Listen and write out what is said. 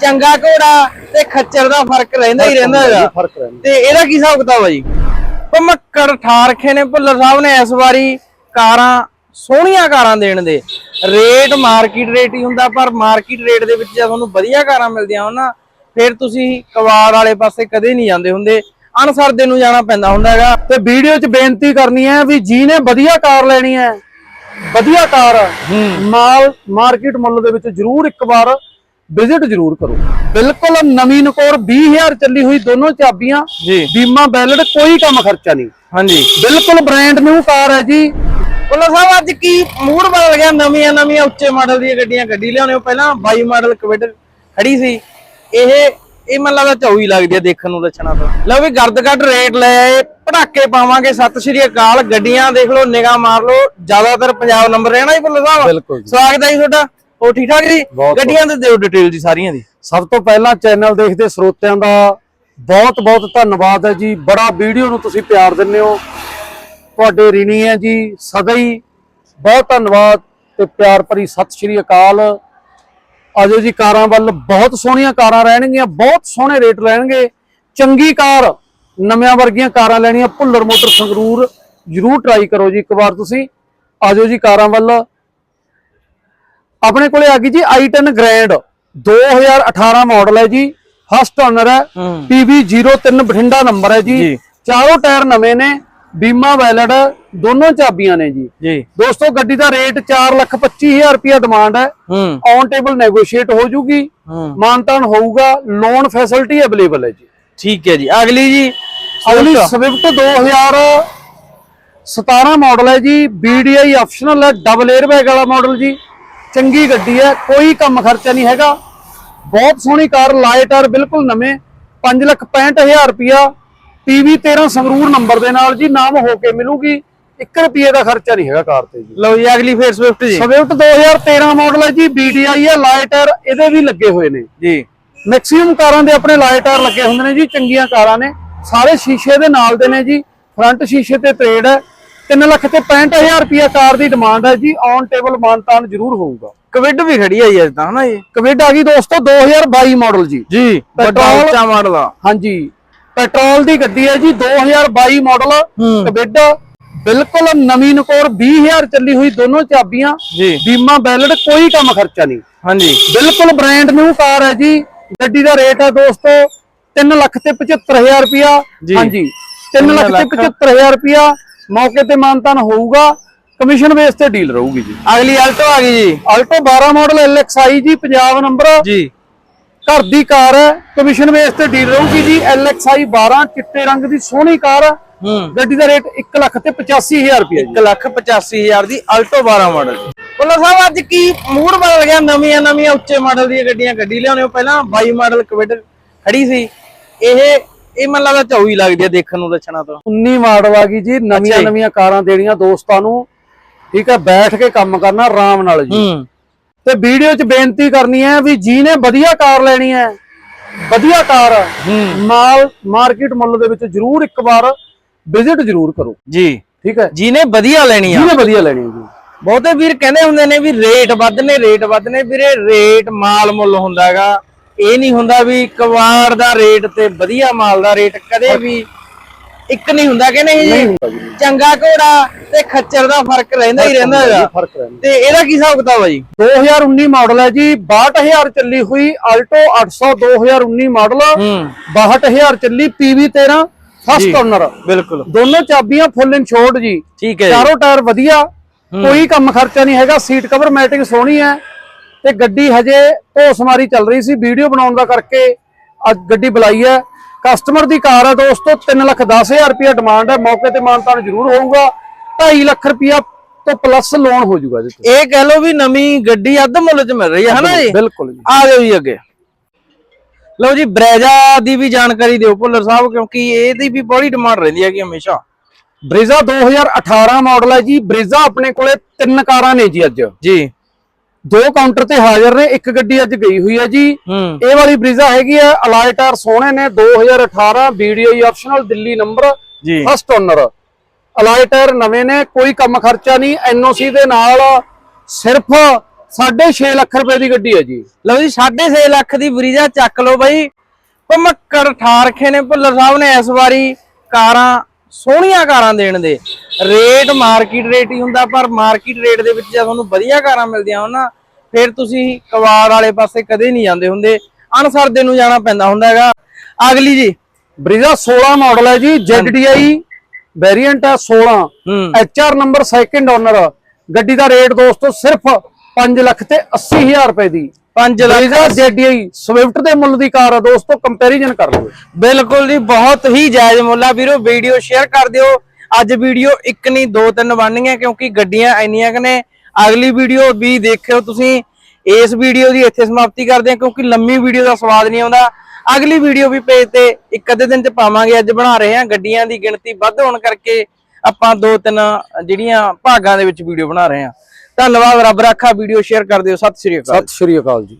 ਚੰਗਾ ਘੋੜਾ ਤੇ ਖੱਚਰ ਦਾ ਫ਼ਰਕ ਰਹਿੰਦਾ ਹੀ ਰਹਿੰਦਾ ਹੈਗਾ। ਤੇ ਇਹਦਾ ਕੀ ਹਿਸਾਬ ਕਿਤਾਬ ਆ ਜੀ? ਭਮੱਕੜ ਠਾਰਖੇ ਨੇ ਭੁੱਲਰ ਸਾਹਿਬ ਨੇ ਇਸ ਵਾਰੀ ਕਾਰਾਂ ਸੋਹਣੀਆਂ ਕਾਰਾਂ ਦੇਣ ਦੇ। ਰੇਟ ਮਾਰਕੀਟ ਰੇਟ ਹੀ ਹੁੰਦਾ ਪਰ ਮਾਰਕੀਟ ਰੇਟ ਦੇ ਵਿੱਚ ਜੇ ਤੁਹਾਨੂੰ ਵਧੀਆ ਕਾਰਾਂ ਮਿਲਦੀਆਂ ਹੋਣ ਨਾ ਫਿਰ ਤੁਸੀਂ ਕਵਾੜ ਵਾਲੇ ਪਾਸੇ ਕਦੇ ਨਹੀਂ ਜਾਂਦੇ ਹੁੰਦੇ। ਅਨਸਰਦੇ ਨੂੰ ਜਾਣਾ ਪੈਂਦਾ ਹੁੰਦਾ ਹੈਗਾ। ਤੇ ਵੀਡੀਓ 'ਚ ਬੇਨਤੀ ਕਰਨੀ ਹੈ ਵੀ ਜਿਹਨੇ ਵਧੀਆ ਕਾਰ ਲੈਣੀ ਹੈ ਵਧੀਆ ਕਾਰ ਮਾਲ ਮਾਰਕੀਟ ਮੁੱਲ ਦੇ ਵਿੱਚ ਜਰੂਰ ਇੱਕ ਵਾਰ ਵਿਜ਼ਿਟ ਜਰੂਰ ਕਰੋ। ਬਿਲਕੁਲ ਨਵੀਂ ਨਕੋਰ 20000 ਚੱਲੀ ਹੋਈ ਦੋਨੋਂ ਚਾਬੀਆਂ ਜੀ। ਬੀਮਾ ਬੈਲਟ ਕੋਈ ਕੰਮ ਖਰਚਾ ਨਹੀਂ। ਹਾਂਜੀ। ਬਿਲਕੁਲ ਬ੍ਰਾਂਡ ਨਿਊ ਕਾਰ ਹੈ ਜੀ। ਭੁੱਲਰ ਸਾਹਿਬ ਅੱਜ ਕੀ ਮੂਡ ਬਦਲ ਗਿਆ? ਨਵੀਆਂ ਨਵੀਆਂ ਉੱਚੇ ਮਾਡਲ ਦੀਆਂ ਗੱਡੀਆਂ ਗੱਡੀ ਲਿਆਉਣੇ ਹੋ। ਪਹਿਲਾਂ 22 ਮਾਡਲ ਕਵਿਡ ਖੜੀ ਸੀ। ਇਹ ਇਹ ਮੈਨੂੰ ਲੱਗਦਾ ਚੌਈ ਲੱਗਦੀ ਆ ਦੇਖਣ ਨੂੰ ਲੱਛਣਾ ਤੋਂ। ਲਓ ਵੀ ਗਰਦ ਕੱਢ ਰੇਟ ਲੈ ਆਏ। ਪਟਾਕੇ ਪਾਵਾਂਗੇ। ਸਤਿ ਸ਼੍ਰੀ ਅਕਾਲ। ਗੱਡੀਆਂ ਦੇਖ ਲਓ ਨਿਗਾਹ ਮਾਰ ਲਓ। ਜ਼ਿਆਦਾਤਰ ਪੰਜਾਬ ਨੰਬਰ ਰਹਿਣਾ ਜੀ ਭੁੱਲਰ ਸਾਹਿਬ। ਸਵਾਗਤ ਹੈ ਜੀ ਤੁਹਾਡਾ। ਉਹ ਠੀਕ ਠਾਕ ਜੀ? ਬਹੁਤ ਗੱਡੀਆਂ ਤੇ ਦਿਓ ਡਿਟੇਲ ਜੀ ਸਾਰੀਆਂ ਦੀ। ਸਭ ਤੋਂ ਪਹਿਲਾਂ ਚੈਨਲ ਦੇਖਦੇ ਸਰੋਤਿਆਂ ਦਾ ਬਹੁਤ ਬਹੁਤ ਧੰਨਵਾਦ ਹੈ ਜੀ। ਬੜਾ ਵੀਡੀਓ ਨੂੰ ਤੁਸੀਂ ਪਿਆਰ ਦਿੰਦੇ ਹੋ। ਤੁਹਾਡੇ ਰਿਣੀ ਹੈ ਜੀ ਸਦਾ ਹੀ ਬਹੁਤ ਧੰਨਵਾਦ ਤੇ ਪਿਆਰ ਭਰੀ ਸਤਿ ਸ਼੍ਰੀ ਅਕਾਲ। ਆਜੋ ਜੀ ਕਾਰਾਂ ਵੱਲ। ਬਹੁਤ ਸੋਹਣੀਆਂ ਕਾਰਾਂ ਰਹਿਣਗੀਆਂ ਬਹੁਤ ਸੋਹਣੇ ਰੇਟ ਲੈਣਗੇ। ਚੰਗੀ ਕਾਰ ਨਵਿਆਂ ਵਰਗੀਆਂ ਕਾਰਾਂ ਲੈਣੀਆਂ। ਭੁੱਲਰ ਮੋਟਰ ਸੰਗਰੂਰ ਜਰੂਰ ਟਰਾਈ ਕਰੋ ਜੀ ਇੱਕ ਵਾਰ ਤੁਸੀਂ। ਆਜੋ ਜੀ ਕਾਰਾਂ ਵੱਲ। ਆਪਣੇ ਕੋਲੇ ਆ ਗਈ ਜੀ i10 ਗ੍ਰੈਂਡ 2018 ਮਾਡਲ ਹੈ ਜੀ। ਫਸਟ ਓਨਰ ਹੈ। ਹੂੰ। PV03 ਬਠਿੰਡਾ ਨੰਬਰ ਹੈ ਜੀ। ਚਾਰੋਂ ਟਾਇਰ ਨਵੇਂ ਨੇ। ਬੀਮਾ ਵੈਲਿਡ ਦੋਨੋਂ ਚਾਬੀਆਂ ਨੇ ਜੀ। ਜੀ। ਦੋਸਤੋ ਗੱਡੀ ਦਾ ਰੇਟ 425000 ਰੁਪਇਆ ਡਿਮਾਂਡ ਹੈ। ਔਨ ਟੇਬਲ ਨੈਗੋਸ਼ੀਏਟ ਹੋ ਜੂਗੀ। ਮਾਨਤਾਨ ਹੋਊਗਾ। ਲੋਨ ਫੈਸਿਲਿਟੀ ਅਵੇਲੇਬਲ ਹੈ ਜੀ। ਠੀਕ ਹੈ ਜੀ। ਅਗਲੀ ਜੀ। ਅਗਲੀ। ਸਵਿਫਟ 2017 ਮਾਡਲ ਹੈ ਜੀ। BDI ਆਪਸ਼ਨਲ ਹੈ। ਡਬਲ 에ਅਰਬੈਗ ਵਾਲਾ ਮਾਡਲ ਜੀ। ਚੰਗੀ ਗੱਡੀ ਹੈ ਕੋਈ ਕੰਮ ਖਰਚਾ ਨਹੀਂ ਹੈਗਾ। ਬਹੁਤ ਸੋਹਣੀ ਕਾਰ ਲਾਈਟਰ ਬਿਲਕੁਲ ਨਵੇਂ। 565000 ਰੁਪਿਆ PV 13 ਸੰਗਰੂਰ ਨੰਬਰ ਦੇ ਨਾਲ ਜੀ ਨਾਮ ਹੋ ਕੇ ਮਿਲੂਗੀ। 1 ਰੁਪਏ ਦਾ ਖਰਚਾ ਨਹੀਂ ਹੈਗਾ ਕਾਰ ਤੇ ਜੀ। ਲਓ ਜੀ ਅਗਲੀ ਫੇਰ ਸਵਿਫਟ ਜੀ। ਸਵਿਫਟ 2013 ਮਾਡਲ ਹੈ ਜੀ BDI ਹੈ ਲਾਈਟਰ ਇਹਦੇ ਵੀ ਲੱਗੇ ਹੋਏ ਨੇ। ਜੀ। ਮੈਕਸਿਮਮ ਕਾਰਾਂ ਦੇ ਆਪਣੇ ਲਾਈਟ ਟਾਇਰ ਲੱਗੇ ਹੁੰਦੇ ਨੇ ਜੀ ਚੰਗੀਆਂ ਕਾਰਾਂ ਨੇ। ਸਾਰੇ ਸ਼ੀਸ਼ੇ ਦੇ ਨਾਲ ਦੇ ਨੇ ਜੀ ਫਰੰਟ ਸ਼ੀਸ਼ੇ ਤੇ ਟ੍ਰੇਡ ਹੈ। 3 ਲੱਖ ਤੇ 65000 ਰੁਪਿਆ ਕਾਰ ਦੀ ਡਿਮਾਂਡ ਹੈ ਜੀ ਔਨ ਟੇਬਲ ਮਾਨਤਾਨ ਜ਼ਰੂਰ ਹੋਊਗਾ। ਕਵਿਡ ਵੀ ਖੜੀ ਆ ਜੀ ਅੱਜ ਤਾਂ ਹਨਾ ਜੀ? ਕਵਿਡ ਆ ਗਈ ਦੋਸਤੋ 2022 ਮਾਡਲ ਜੀ। ਜੀ ਵੱਡਾ ਪੈਟਰੋਲ- ਉੱਚਾ ਮਾਡਲ ਆ। ਹਾਂਜੀ। ਪੈਟਰੋਲ ਦੀ ਗੱਡੀ ਹੈ ਜੀ 2022 ਮਾਡਲ। ਕਵਿਡ ਬਿਲਕੁਲ ਨਵੀਂ ਨਕੋਰ 20000 ਚੱਲੀ ਹੋਈ ਦੋਨੋਂ ਚਾਬੀਆਂ। ਜੀ। ਬੀਮਾ ਬੈਲਟ ਕੋਈ ਕੰਮ ਖਰਚਾ ਨਹੀਂ। ਹਾਂਜੀ। ਬਿਲਕੁਲ ਬ੍ਰਾਂਡ ਨਿਊ ਕਾਰ ਹੈ ਜੀ ਗੱਡੀ ਦਾ ਰੇਟ ਹੈ ਦੋਸਤੋ 3 ਲੱਖ ਤੇ 75000 ਰੁਪਿਆ। ਹਾਂਜੀ। 3 ਲੱਖ ਤੇ 75000 ਰੁਪਿਆ ਮੌਕੇ ਤੇ ਮਾਨਤਾਨ ਹੋਊਗਾ ਕਮਿਸ਼ਨ ਬੇਸ ਤੇ ਡੀਲ ਰਹੂਗੀ ਜੀ। ਅਗਲੀ ਆਲਟੋ ਆ ਗਈ ਜੀ। ਆਲਟੋ 12 ਮਾਡਲ LXI ਜੀ ਪੰਜਾਬ ਨੰਬਰ। ਜੀ। ਘਰ ਦੀ ਕਾਰ ਹੈ ਕਮਿਸ਼ਨ ਬੇਸ ਤੇ ਡੀਲ ਰਹੂਗੀ ਜੀ। LXI 12 ਚਿੱਟੇ ਰੰਗ ਦੀ ਸੋਹਣੀ ਕਾਰ। ਹੈ। ਗੱਡੀ ਦਾ ਰੇਟ 1 ਲੱਖ ਤੇ 85000 ਰੁਪਿਆ ਜੀ। 1 ਲੱਖ 85000 ਦੀ ਆਲਟੋ 12 ਮਾਡਲ ਬੋਲੋ ਸਾਹਿਬ ਅੱਜ ਕੀ ਮੂਡ ਬਦਲ ਗਿਆ? ਨਵੀਆਂ ਨਵੀਆਂ ਉੱਚੇ ਮਾਡਲ ਦੀਆਂ ਗੱਡੀਆਂ ਗੱਡੀ ਲਿਆਉਣੇ? ਪਹਿਲਾਂ 22 ਮਾਡਲ ਕਵਿਡ ਖੜੀ ਸੀ। ਇਹ ਇਹ ਮੈਨੂੰ ਲੱਗਦਾ ਚੌਈ ਲੱਗਦੀ ਆ ਦੇਖਣ ਨੂੰ ਲੱਛਣਾ ਤੋਂ। 19 ਮਾਡਲ ਆ ਗਈ ਜੀ ਨਵੀਆਂ ਜੀ। ਨਵੀਆਂ ਕਾਰਾਂ ਦੇਣੀਆਂ ਦੋਸਤਾਂ ਨੂੰ। ਠੀਕ ਹੈ ਬੈਠ ਕੇ ਕੰਮ ਕਰਨਾ ਆਰਾਮ ਨਾਲ ਜੀ। ਤੇ ਵੀਡੀਓ 'ਚ ਬੇਨਤੀ ਕਰਨੀ ਹੈ ਵੀ ਜਿਹਨੇ ਵਧੀਆ ਕਾਰ ਲੈਣੀ ਹੈ ਵਧੀਆ ਕਾਰ ਮਾਲ ਮਾਰਕੀਟ ਮੁੱਲ ਦੇ ਵਿੱਚ ਜਰੂਰ ਇੱਕ ਵਾਰ ਵਿਜ਼ਿਟ ਜਰੂਰ ਕਰੋ। ਜੀ। ਠੀਕ ਹੈ ਜਿਹਨੇ ਵਧੀਆ ਲੈਣੀ ਆ। ਜਿਹਨੇ ਵਧੀਆ ਲੈਣੀ ਜੀ। ਬਹੁਤੇ ਵੀਰ ਕਹਿੰਦੇ ਹੁੰਦੇ ਨੇ ਵੀ ਰੇਟ ਵੱਧ ਨੇ ਰੇਟ ਵੱਧ ਨੇ ਵੀਰੇ ਰੇਟ ਮਾਲ ਮੁੱਲ ਹੁੰਦਾ ਹੈਗਾ। ਇਹ ਨਹੀਂ ਹੁੰਦਾ ਵੀ ਕਵਾੜ ਦਾ ਰੇਟ ਤੇ ਵਧੀਆ ਮਾਲ ਦਾ ਰੇਟ ਕਦੇ ਵੀ ਇੱਕ ਨਹੀਂ ਹੁੰਦਾ ਕਿ ਨਹੀਂ ਜੀ? ਚੰਗਾ ਘੋੜਾ ਤੇ ਖੱਚਰ ਦਾ ਫ਼ਰਕ ਰਹਿੰਦਾ ਹੀ ਰਹਿੰਦਾ ਹੈਗਾ ਤੇ ਇਹਦਾ ਕੀ ਹਿਸਾਬ ਕਿਤਾਬ ਆ ਜੀ? 2019 ਮਾਡਲ ਹੈ ਜੀ 62000 ਚੱਲੀ ਹੋਈ ਆਲਟੋ 800 2019 ਮਾਡਲ ਹੂੰ। 62000 ਚੱਲੀ PV 13 ਫਸਟ ਓਨਰ ਬਿਲਕੁਲ। ਦੋਨੋਂ ਚਾਬੀਆਂ ਫੁੱਲ ਇਨਸ਼ੋਰਡ ਜੀ। ਠੀਕ ਹੈ ਜੀ। ਚਾਰੋਂ ਟਾਇਰ ਵਧੀਆ ਕੋਈ ਕੰਮ ਖਰਚਾ ਨਹੀਂ ਹੈਗਾ ਸੀਟ ਕਵਰ ਮੈਟਿੰਗ ਸੋਹਣੀ ਹੈ। ਤੇ ਗੱਡੀ ਹਜੇ ਧੋਸਮਾਰੀ ਚੱਲ ਰਹੀ ਸੀ ਵੀਡੀਓ ਬਣਾਉਣ ਦਾ ਕਰਕੇ ਅੱਜ ਗੱਡੀ ਬੁਲਾਈ ਹੈ। ਕਸਟਮਰ ਦੀ ਕਾਰ ਹੈ ਦੋਸਤੋ 3 ਲੱਖ 10000 ਰੁਪਏ ਡਿਮਾਂਡ ਹੈ। ਮੌਕੇ ਤੇ ਮਾਨਤਾਨ ਜ਼ਰੂਰ ਹੋਊਗਾ। 2.5 ਲੱਖ ਰੁਪਇਆ ਤੋਂ ਪਲੱਸ ਲੋਨ ਹੋ ਜਾਊਗਾ ਜੀ ਇਹ ਕਹਿ ਲਓ ਵੀ ਨਵੀਂ ਗੱਡੀ ਅੱਧ ਮੁੱਲ 'ਚ ਮਿਲ ਰਹੀ ਹੈ ਹਨਾ ਜੀ? ਬਿਲਕੁਲ ਜੀ। ਆ ਜਾਓ ਜੀ ਅੱਗੇ। ਲਓ ਜੀ ਬਰੇਜਾ ਦੀ ਵੀ ਜਾਣਕਾਰੀ ਦਿਓ ਭੁੱਲਰ ਸਾਹਿਬ ਕਿਉਂਕਿ ਇਹਦੀ ਵੀ ਬੜੀ ਡਿਮਾਂਡ ਰਹਿੰਦੀ ਹੈਗੀ ਹਮੇਸ਼ਾ। ਬ੍ਰਿਜ਼ਾ 2018 ਮਾਡਲ ਹੈ ਜੀ। ਬ੍ਰਿਜ਼ਾ ਆਪਣੇ ਕੋਲੇ ਤਿੰਨ ਕਾਰਾਂ ਨੇ ਜੀ ਅੱਜ। ਜੀ। ਦੋ ਕਾਊਂਟਰ ਤੇ ਹਾਜ਼ਰ ਨੇ ਇੱਕ ਗੱਡੀ ਅੱਜ ਗਈ ਹੋਈ ਹੈ ਜੀ। ਇਹ ਵਾਲੀ ਬ੍ਰਿਜ਼ਾ ਹੈਗੀ ਹੈ ਅਲਾਈ ਟਾਇਰ ਸੋਹਣੇ ਨੇ 2018 BDI ਆਪਸ਼ਨਲ ਦਿੱਲੀ ਨੰਬਰ ਜੀ। ਫਸਟ ਓਨਰ ਅਲਾਈ ਟਾਇਰ ਨਵੇਂ ਨੇ ਕੋਈ ਕੰਮ ਖਰਚਾ ਨਹੀਂ ਐਨਓਸੀ ਦੇ ਨਾਲ ਸਿਰਫ 6.5 ਲੱਖ ਰੁਪਏ ਦੀ ਗੱਡੀ ਹੈ ਜੀ। ਲਓ ਜੀ 6.5 ਲੱਖ ਦੀ ਬਰੀਜਾ ਚੱਕ ਲਓ ਬਾਈ। ਭਮੱਕੜ ਠਾ ਰੱਖੇ ਨੇ ਭੁੱਲਰ ਸਾਹਿਬ ਨੇ ਇਸ ਵਾਰੀ ਕਾਰਾਂ ਸੋਹਣੀਆਂ ਕਾਰਾਂ ਦੇਣ ਦੇ। ਰੇਟ ਮਾਰਕੀਟ ਰੇਟ ਹੀ ਹੁੰਦਾ ਪਰ ਮਾਰਕੀਟ ਰੇਟ ਦੇ ਵਿੱਚ ਜੇ ਤੁਹਾਨੂੰ ਵਧੀਆ ਕਾਰਾਂ ਮਿਲਦੀਆਂ ਹੋਣ ਨਾ ਫਿਰ ਤੁਸੀਂ ਕਵਾੜ ਵਾਲੇ ਪਾਸੇ ਕਦੇ ਨਹੀਂ ਜਾਂਦੇ ਹੁੰਦੇ। ਅਨਸਰਦੇ ਨੂੰ ਜਾਣਾ ਪੈਂਦਾ ਹੁੰਦਾ ਹੈਗਾ। ਅਗਲੀ ਜੀ। ਬਰੀਜ਼ਾ 16 ਮਾਡਲ ਹੈ ਜੀ ZDI ਵੇਰੀਐਂਟ ਹੈ 16 ਹੂੰ। HR ਨੰਬਰ ਸੈਕੰਡ ਓਨਰ ਗੱਡੀ ਦਾ ਰੇਟ ਦੋਸਤੋ ਸਿਰਫ 5 ਲੱਖ ਤੇ 80 ਹਜ਼ਾਰ ਰੁਪਏ ਦੀ। 5 ਲੱਖ ZDI ਸਵਿਫਟ ਦੇ ਮੁੱਲ ਦੀ ਕਾਰ ਹੈ ਦੋਸਤੋ ਕੰਪੈਰੀਜ਼ਨ ਕਰ ਲਓ। ਬਿਲਕੁਲ ਜੀ ਬਹੁਤ ਹੀ ਜਾਇਜ਼ ਮੁੱਲ ਆ। ਵੀਰੋ ਵੀਡੀਓ ਸ਼ੇਅਰ ਕਰ ਦਿਓ। ਅੱਜ ਵੀਡੀਓ ਇੱਕ ਨਹੀਂ ਦੋ ਤਿੰਨ ਬਣਨੀਆਂ ਕਿਉਂਕਿ ਗੱਡੀਆਂ ਇੰਨੀਆਂ ਕਿ ਨੇ। ਅਗਲੀ ਵੀਡੀਓ ਵੀ ਦੇਖਿਓ ਤੁਸੀਂ। ਇਸ ਵੀਡੀਓ ਦੀ ਇੱਥੇ ਸਮਾਪਤੀ ਕਰਦੇ ਹਾਂ ਕਿਉਂਕਿ ਲੰਮੀ ਵੀਡੀਓ ਦਾ ਸਵਾਦ ਨਹੀਂ ਆਉਂਦਾ। ਅਗਲੀ ਵੀਡੀਓ ਵੀ ਪੇਜ ਤੇ ਇੱਕ ਅੱਧੇ ਦਿਨ ਚ ਪਾਵਾਂਗੇ। ਅੱਜ ਬਣਾ ਰਹੇ ਹਾਂ ਗੱਡੀਆਂ ਦੀ ਗਿਣਤੀ ਵੱਧ ਹੋਣ ਕਰਕੇ ਆਪਾਂ ਦੋ ਤਿੰਨ ਜਿਹੜੀਆਂ ਭਾਗਾਂ ਦੇ ਵਿੱਚ ਵੀਡੀਓ ਬਣਾ ਰਹੇ ਹਾਂ। ਧੰਨਵਾਦ ਰੱਬ ਰਾਖਾ ਵੀਡੀਓ ਸ਼ੇਅਰ ਕਰ ਦਿਓ। ਸਤਿ ਸ਼੍ਰੀ ਅਕਾਲ। ਸਤਿ ਸ਼੍ਰੀ ਅਕਾਲ ਜੀ।